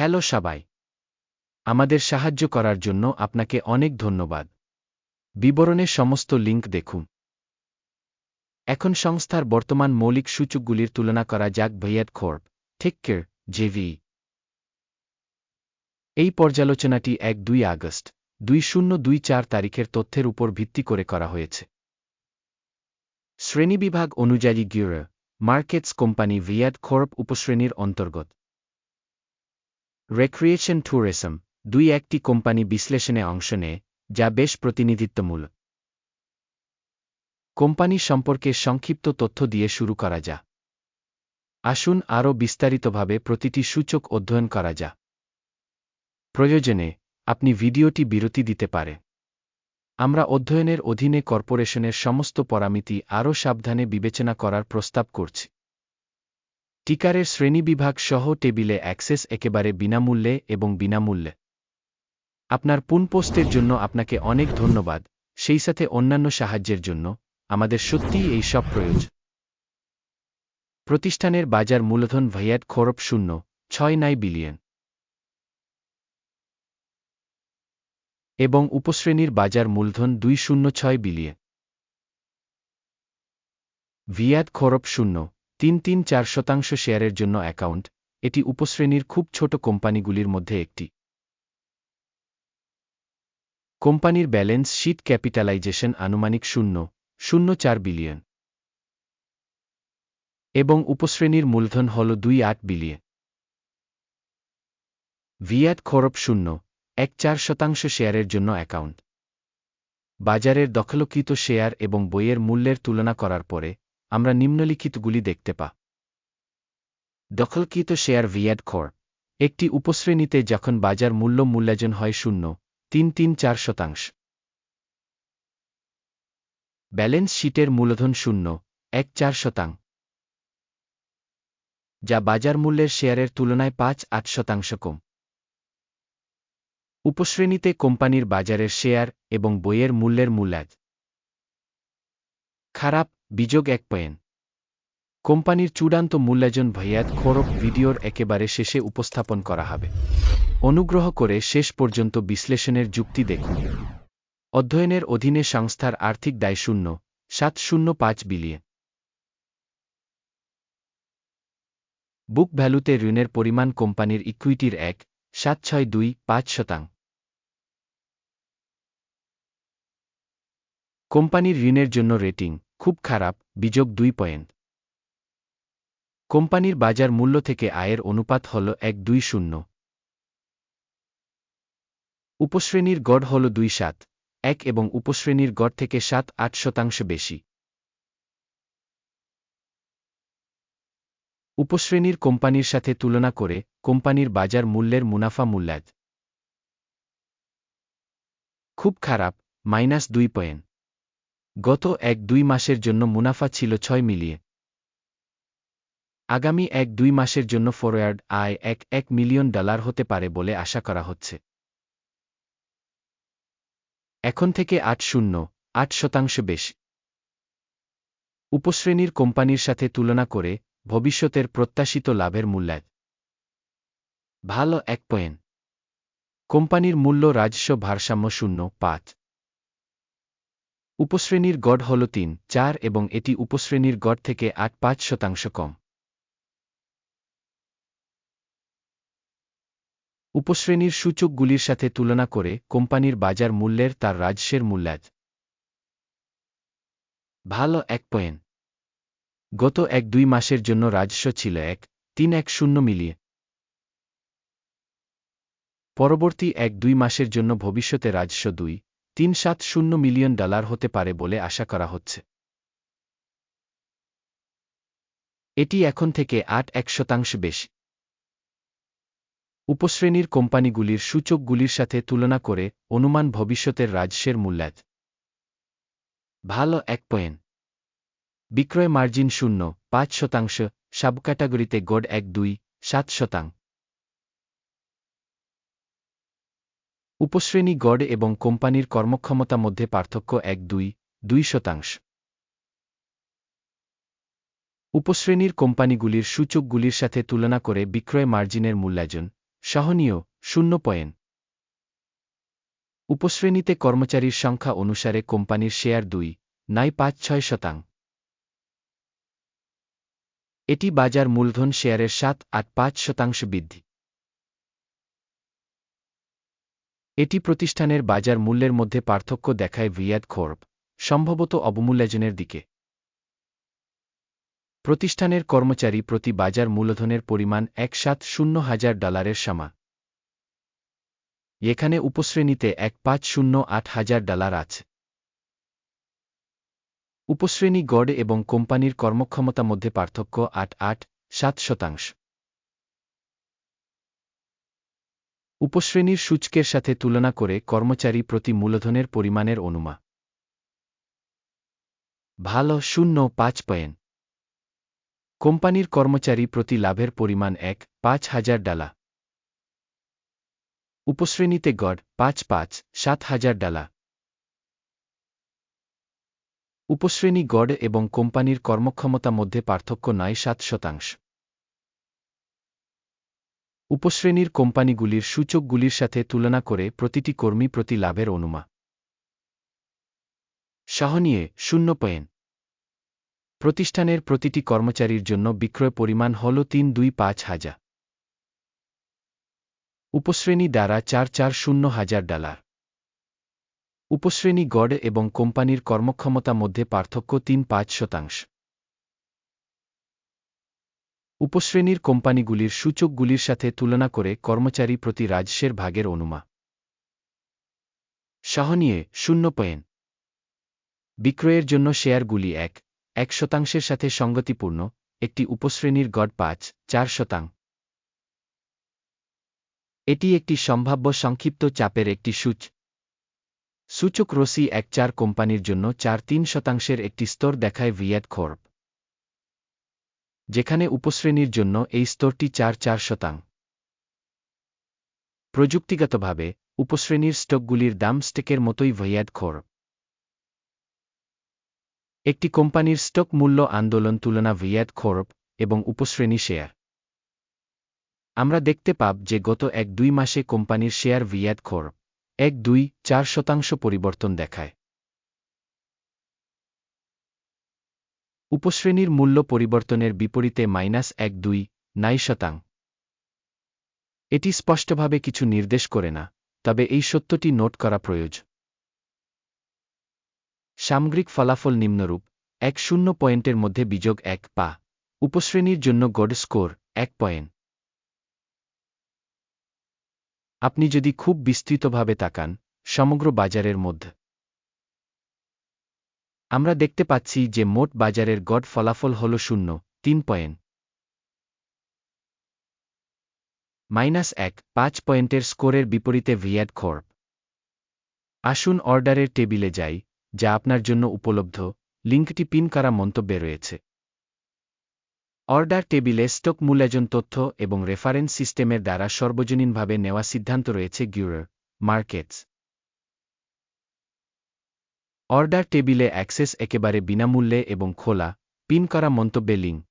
Hello সবাই। আমাদের সাহায্য করার জন্য আপনাকে অনেক ধন্যবাদ। বিবরণের সমস্ত লিঙ্ক দেখুন। এখন সংস্থার বর্তমান মৌলিক সূচকগুলির তুলনা করা যাক ভৈয়াত খোর্ব ঠিককের জেভি। এই পর্যালোচনাটি এক দুই আগস্ট, দুই শূন্য দুই চার তারিখের তথ্যের উপর ভিত্তি করে করা হয়েছে। শ্রেণীবিভাগ অনুযায়ী গিউর, মার্কেটস কোম্পানি ভিয়াদ খোর্ব উপশ্রেণীর অন্তর্গত। রেক্রিয়েশন ট্যুরিজম দুই একটি কোম্পানি বিশ্লেষণে অংশ নেয়, যা বেশ প্রতিনিধিত্বমূলক। কোম্পানি সম্পর্কে সংক্ষিপ্ত তথ্য দিয়ে শুরু করা যা। আসুন আরও বিস্তারিতভাবে প্রতিটি সূচক অধ্যয়ন করা যা। প্রয়োজনে, আপনি ভিডিওটি বিরতি দিতে পারে। আমরা অধ্যয়নের অধীনে কর্পোরেশনের সমস্ত পরামিতি আরও সাবধানে বিবেচনা করার প্রস্তাব করছি। টিকারের শ্রেণীবিভাগ সহ টেবিলে অ্যাক্সেস একেবারে বিনামূল্যে এবং বিনামূল্যে। আপনার পুন পোস্টের জন্য আপনাকে অনেক ধন্যবাদ, সেই সাথে অন্যান্য সাহায্যের জন্য, আমাদের সত্যিই এই সব প্রয়োজন। প্রতিষ্ঠানের বাজার মূলধন ভাইয়াট খরব শূন্য, ছয় নাই বিলিয়ন। এবং উপশ্রেণীর বাজার মূলধন দুই শূন্য ছয় বিলিয়ন। ভিয়াদ খরব শূন্য তিন তিন চার শতাংশ শেয়ারের জন্য অ্যাকাউন্ট, এটি উপশ্রেণীর খুব ছোট কোম্পানিগুলির মধ্যে একটি। কোম্পানির ব্যালেন্স শীট ক্যাপিটালাইজেশন আনুমানিক শূন্য শূন্য চার বিলিয়ন। এবং উপশ্রেণীর মূলধন হল দুই আট বিলিয়ন। ভিয়াট খরব শূন্য, এক চার শতাংশ শেয়ারের জন্য অ্যাকাউন্ট। বাজারের দখলকৃত শেয়ার এবং বইয়ের মূল্যের তুলনা করার পরে আমরা নিম্নলিখিতগুলি দেখতে পা। দখলকৃত শেয়ার ভিয়াড খর। একটি উপশ্রেণীতে যখন বাজার মূল্য মূল্যায়ন হয় শূন্য, তিন তিন চার শতাংশ। ব্যালেন্স শিটের মূলধন শূন্য, এক চার শতাংশ যা বাজার মূল্যের শেয়ারের তুলনায় পাঁচ আট শতাংশ কম। উপশ্রেণীতে কোম্পানির বাজারের শেয়ার এবং বইয়ের মূল্যের মূল্যাজ খারাপ বিযোগ এক পয়েন্ট। কোম্পানির চূড়ান্ত মূল্যায়ন ভয়াত খোরক ভিডিওর একেবারে শেষে উপস্থাপন করা হবে। অনুগ্রহ করে শেষ পর্যন্ত বিশ্লেষণের যুক্তি দেখুন। অধ্যয়নের অধীনে সংস্থার আর্থিক দায় শূন্য, সাত শূন্য পাঁচ বিলিয়ন। বুক ভ্যালুতে ঋণের পরিমাণ কোম্পানির ইকুইটির এক, সাত ছয় দুই পাঁচ শতাং কোম্পানির ঋণের জন্য রেটিং খুব খারাপ, বিযোগ দুই পয়েন্ট। কোম্পানির বাজার মূল্য থেকে আয়ের অনুপাত হল এক দুই শূন্য। উপশ্রেণীর গড় হল দুই সাত, এক এবং উপশ্রেণীর গড় থেকে সাত আট শতাংশ বেশি। উপশ্রেণীর কোম্পানির সাথে তুলনা করে কোম্পানির বাজার মূল্যের মুনাফা মূল্যায়ন। খুব খারাপ, মাইনাস দুই পয়েন্ট। গত এক দুই মাসের জন্য মুনাফা ছিল ছয় মিলিয়ে আগামী এক দুই মাসের জন্য ফরওয়ার্ড আয় এক এক মিলিয়ন ডলার হতে পারে বলে আশা করা হচ্ছে। এখন থেকে আট শূন্য, আট শতাংশ বেশি। উপশ্রেণীর কোম্পানির সাথে তুলনা করে ভবিষ্যতের প্রত্যাশিত লাভের মূল্যায় ভালো এক পয়েন্ট। কোম্পানির মূল্য রাজস্ব ভারসাম্য শূন্য, পাঁচ। উপশ্রেণীর গড় হল তিন, চার এবং এটি উপশ্রেণীর গড় থেকে আট, পাঁচ শতাংশ কম। উপশ্রেণীর সূচকগুলির সাথে তুলনা করে কোম্পানির বাজার মূল্যের তার রাজস্বের মূল্যাজ ভালো এক পয়েন্ট। গত এক দুই মাসের জন্য রাজস্ব ছিল এক, তিন এক শূন্য মিলিয়ে পরবর্তী এক দুই মাসের জন্য ভবিষ্যতে রাজস্ব দুই তিন সাত শূন্য মিলিয়ন ডলার হতে পারে বলে আশা করা হচ্ছে। এটি এখন থেকে আট এক শতাংশ বেশি। উপশ্রেণীর কোম্পানিগুলির সূচকগুলির সাথে তুলনা করে অনুমান ভবিষ্যতের রাজস্বের মূল্যাজ ভালো এক পয়েন্ট। বিক্রয় মার্জিন শূন্য, পাঁচ শতাংশ সাবক্যাটাগরিতে গড় এক দুই, সাত শতাংশ। উপশ্রেণী গড় এবং কোম্পানির কর্মক্ষমতা মধ্যে পার্থক্য এক দুই দুই শতাংশ। উপশ্রেণীর কোম্পানিগুলির সূচকগুলির সাথে তুলনা করে বিক্রয় মার্জিনের মূল্যায়ন, সহনীয়, শূন্য পয়েন্ট। উপশ্রেণীতে কর্মচারীর সংখ্যা অনুসারে কোম্পানির শেয়ার দুই, নাই পাঁচ ছয় শতাং। এটি বাজার মূলধন শেয়ারের সাত আট পাঁচ শতাংশ বৃদ্ধি। এটি প্রতিষ্ঠানের বাজার মূল্যের মধ্যে পার্থক্য দেখায় ভিয়াদ খোর্ব, সম্ভবত অবমূল্যায়নের দিকে। প্রতিষ্ঠানের কর্মচারী প্রতি বাজার মূলধনের পরিমাণ এক সাত শূন্য হাজার ডলারের সমান। এখানে উপশ্রেণীতে এক পাঁচ শূন্য আট হাজার ডলার আছে। উপশ্রেণী গড় এবং কোম্পানির কর্মক্ষমতা মধ্যে পার্থক্য আট আট সাত শতাংশ। উপশ্রেণীর সূচকের সাথে তুলনা করে কর্মচারী প্রতি মূলধনের পরিমাণের অনুমা। ভালো শূন্য পাঁচ পয়েন কোম্পানির কর্মচারী প্রতি লাভের পরিমাণ এক, পাঁচ হাজার ডালা। উপশ্রেণীতে গড়, পাঁচ পাঁচ, সাত হাজার ডালা। উপশ্রেণী গড় এবং কোম্পানির কর্মক্ষমতা মধ্যে পার্থক্য নয়, সাত শতাংশ। উপশ্রেণীর কোম্পানিগুলির সূচকগুলির সাথে তুলনা করে প্রতিটি কর্মী প্রতি লাভের অনুমা। সহনীয়, শূন্য পয়েন প্রতিষ্ঠানের প্রতিটি কর্মচারীর জন্য বিক্রয় পরিমাণ হল তিন দুই পাঁচ হাজার। উপশ্রেণী দ্বারা চার চার শূন্য হাজার ডলার। উপশ্রেণী গড় এবং কোম্পানির কর্মক্ষমতা মধ্যে পার্থক্য তিন পাঁচ শতাংশ। উপশ্রেণীর কোম্পানিগুলির সূচকগুলির সাথে তুলনা করে কর্মচারী প্রতি রাজস্বের ভাগের অনুমা। সহনীয়, শূন্য পয়েন্ট। বিক্রয়ের জন্য শেয়ারগুলি এক এক শতাংশের সাথে সঙ্গতিপূর্ণ, একটি উপশ্রেণীর গড় পাঁচ, চার শতাং। এটি একটি সম্ভাব্য সংক্ষিপ্ত চাপের একটি সূচ। সূচক রসি এক চার কোম্পানির জন্য চার তিন শতাংশের একটি স্তর দেখায় ভিয়াদ খোর্ব যেখানে উপশ্রেণীর জন্য এই স্তরটি চার চার শতাং। প্রযুক্তিগতভাবে, উপশ্রেণীর স্টকগুলির দাম স্টেকের মতোই ভয়াদ খোর্ব একটি কোম্পানির স্টক মূল্য আন্দোলন তুলনা ভিয়াদ খোরব এবং উপশ্রেণী শেয়ার। আমরা দেখতে পাব যে গত এক দুই মাসে কোম্পানির শেয়ার ভিয়াদ খোরব এক দুই চার শতাংশ পরিবর্তন দেখায়। উপশ্রেণীর মূল্য পরিবর্তনের বিপরীতে মাইনাস এক দুই, নাই শতাং। এটি স্পষ্টভাবে কিছু নির্দেশ করে না, তবে এই সত্যটি নোট করা প্রয়োজন সামগ্রিক ফলাফল নিম্নরূপ, এক শূন্য পয়েন্টের মধ্যে বিযোগ এক পা, উপশ্রেণীর জন্য গড স্কোর এক পয়েন্ট। আপনি যদি খুব বিস্তৃতভাবে তাকান, সমগ্র বাজারের মধ্যে আমরা দেখতে পাচ্ছি যে মোট বাজারের গড ফলাফল হল শূন্য, তিন পয়েন্ট। মাইনাস এক, পাঁচ পয়েন্টের স্কোরের বিপরীতে ভিয়াড খর্ব আসুন অর্ডারের টেবিলে যাই, যা আপনার জন্য উপলব্ধ, লিঙ্কটি পিন করা মন্তব্যে রয়েছে। অর্ডার টেবিলে স্টক মূল্যায়ন তথ্য এবং রেফারেন্স সিস্টেমের দ্বারা সর্বজনীনভাবে নেওয়া সিদ্ধান্ত রয়েছে গিউরার, মার্কেটস। অর্ডার টেবিলে অ্যাক্সেস একেবারে বিনামূল্যে এবং খোলা, পিন করা মন্তব্যে লিঙ্ক।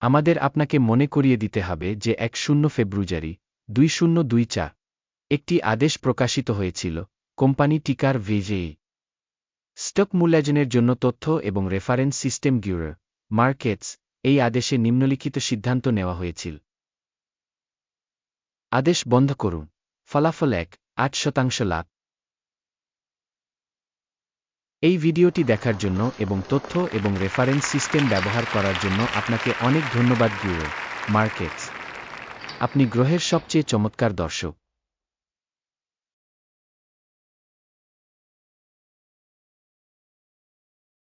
আমাদের আপনাকে মনে করিয়ে দিতে হবে যে এক শূন্য ফেব্রুয়ারি, দুই শূন্য দুই চা একটি আদেশ প্রকাশিত হয়েছিল, কোম্পানি টিকার ভিজেই স্টক মূল্যায়নের জন্য তথ্য এবং রেফারেন্স সিস্টেম গিউরো মার্কেটস, এই আদেশে নিম্নলিখিত সিদ্ধান্ত নেওয়া হয়েছিল। আদেশ বন্ধ করুন। ফলাফল এক, আট শতাংশ লাভ। এই ভিডিওটি দেখার জন্য এবং তথ্য এবং রেফারেন্স সিস্টেম ব্যবহার করার জন্য আপনাকে অনেক ধন্যবাদ গিয়ে মার্কেটস আপনি গ্রহের সবচেয়ে চমৎকার দর্শক।